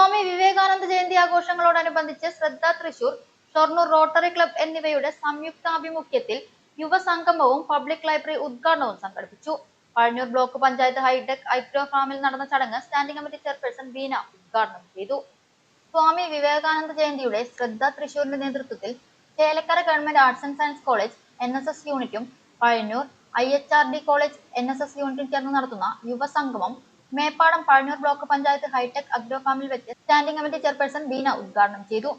സ്വാമി വിവേകാനന്ദ ജയന്തി ആഘോഷങ്ങളോടനുബന്ധിച്ച് ശ്രദ്ധ Thrissur Shoranur rotary club എന്നിവയുടെ സംയുക്താഭിമുഖ്യത്തിൽ യുവസംഗമവും public library ഉദ്ഘാടനവും സംഘടിപ്പിച്ചു. Pazhanji block panchayat hitech agro ഫാമിൽ നടന്ന ചടങ്ങ് സ്റ്റാൻഡിംഗ് കമ്മിറ്റി ചെയർപേഴ്സൺ ബീന ഉദ്ഘാടനം ചെയ്തു. സ്വാമി വിവേകാനന്ദ ജയന്തിയുടെ ശ്രദ്ധ തൃശൂരിന്റെ നേതൃത്വത്തിൽ Chelakkara government arts and science college N S S യൂണിറ്റും Pazhanji I H R D college N S S യൂണിറ്റും ചേർന്ന് നടത്തുന്ന യുവസംഗമം Meppadam Pazhanji block panchayat hitech agro ഫാമിൽ വെച്ച് സ്റ്റാൻഡിംഗ് കമ്മിറ്റി ചെയർപേഴ്സൺ ബീന ഉദ്ഘാടനം ചെയ്തു.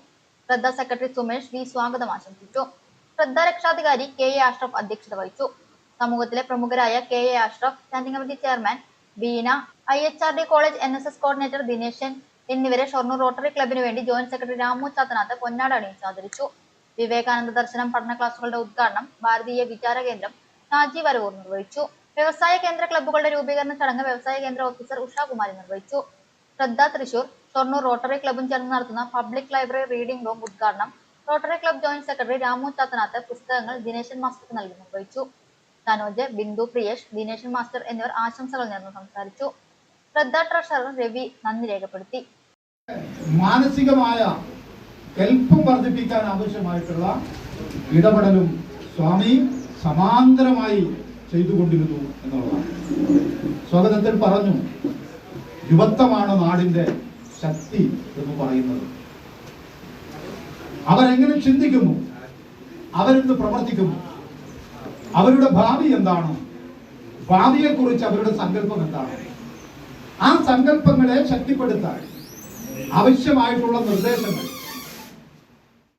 ശ്രദ്ധ സെക്രട്ടറി സുമേഷ് വി സ്വാഗതം ആശംസിച്ചു. ശ്രദ്ധ രക്ഷാധികാരി കെ എ അഷ്റഫ് അധ്യക്ഷത വഹിച്ചു. സമൂഹത്തിലെ പ്രമുഖരായ K A Ashraf standing committee chairman Beena I H R D college N S S coordinator Dineshan എന്നിവരെ ഷൊർണൂർ റോട്ടറി ക്ലബിന് വേണ്ടി ജോയിന്റ് സെക്രട്ടറി രാമു ചാത്തനാഥ് പൊന്നാട് അണിയിച്ച് ആദരിച്ചു. വിവേകാനന്ദ ദർശനം പഠന ക്ലാസുകളുടെ ഉദ്ഘാടനം ഭാരതീയ വിചാര കേന്ദ്രം രാജീവ് വരവൂർ നിർവഹിച്ചു. വ്യവസായ കേന്ദ്ര ക്ലബ്ബുകളുടെ രൂപീകരണ ചടങ്ങ് വ്യവസായ കേന്ദ്ര ഓഫീസർ ഉഷാകുമാരി നിർവഹിച്ചു. ശ്രദ്ധ തൃശൂർ ഷൊർണൂർ റോട്ടറി ക്ലബ്ബും ചേർന്ന് നടത്തുന്ന പബ്ലിക് ലൈബ്രറി റീഡിംഗ് റൂം ഉദ്ഘാടനം rotary club joint secretary Ramu Chathanath പുസ്തകങ്ങൾ ദിനേശൻ മാസ്റ്റർക്ക് നൽകി നിർവഹിച്ചു. തനോജ് ബിന്ദു പ്രിയേഷ് ദിനേശൻ മാസ്റ്റർ എന്നിവർ ആശംസകൾ നേർന്ന് സംസാരിച്ചു. ശ്രദ്ധ ട്രഷറർ രവി നന്ദി രേഖപ്പെടുത്തി. മാനസികമായ കെൽപ്പും വർദ്ധിപ്പിക്കാൻ ആവശ്യമായിട്ടുള്ള ഇടപെടലും സ്വാമി സമാന്തരമായി ചെയ്തുകൊണ്ടിരുന്നു എന്നുള്ളതാണ്. സ്വാഗതത്തിൽ പറഞ്ഞു യുവത്വമാണ് നാടിന്റെ ശക്തി എന്ന് പറയുന്നത്. അവരെങ്ങനെ ചിന്തിക്കുന്നു? അവരെന്ത് പ്രവർത്തിക്കുന്നു? അവരുടെ ഭാവി എന്താണ്? ഭാവിയെക്കുറിച്ച് അവരുടെ സങ്കല്പം എന്താണ്? ആ സങ്കല്പങ്ങളെ ശക്തിപ്പെടുത്താൻ ആവശ്യമായിട്ടുള്ള നിർദ്ദേശങ്ങൾ